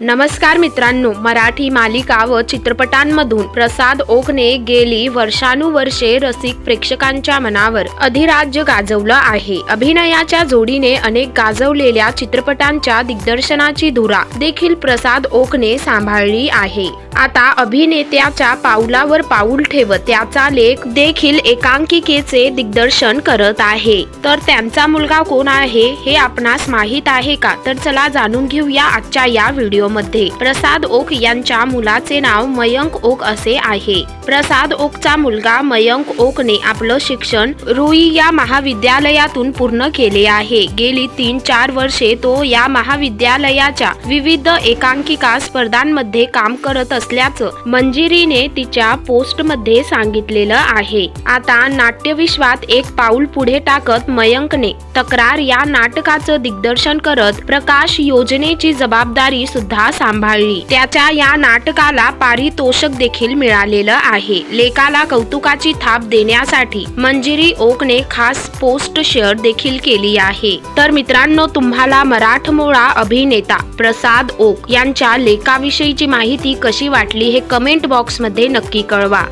नमस्कार मित्रांनो मराठी मालिका व चित्रपटांमधून प्रसाद ओकने गेली वर्षानुवर्षे रसिक प्रेक्षकांच्या मनावर अधिराज्य गाजवलं आहे. अभिनयाच्या जोडीने अनेक गाजवलेल्या चित्रपटांच्या दिग्दर्शनाची धुरा देखील प्रसाद ओकने सांभाळली आहे. आता अभिनेत्याच्या पाऊलावर पाऊल ठेवत त्याचा लेख देखील एकांकिकेचे दिग्दर्शन करत आहे. तर त्यांचा मुलगा कोण आहे हे आपणास माहीत आहे का? तर चला जाणून घेऊया आजच्या या व्हिडिओमध्ये. प्रसाद ओक यांच्या मुलाचे नाव मयंक ओक असे आहे. प्रसाद ओकचा मुलगा मयंक ओकने आपलं शिक्षण रुई या महाविद्यालयातून पूर्ण केले आहे. गेली तीन चार वर्षे तो या महाविद्यालयाच्या विविध एकांकिका स्पर्धांमध्ये काम करत असल्याचं मंजिरीने तिच्या पोस्टमध्ये सांगितलेलं आहे. आता नाट्यविश्वात एक पाऊल पुढे टाकत मयंकने तक्रार या नाटकाचं दिग्दर्शन करत प्रकाश योजनेची जबाबदारी सुद्धा सांभाळली. त्याच्या या नाटकाला पारितोषक देखील मिळालेलं आहे. लेखाला कौतुकाची थाप देण्यासाठी मंजिरी ओकने खास पोस्ट शेअर देखील केली आहे. तर मित्रांनो तुम्हाला मराठमोळा अभिनेता प्रसाद ओक यांच्या लेखाविषयीची माहिती कशी वाटली हे कमेंट बॉक्समध्ये नक्की कळवा.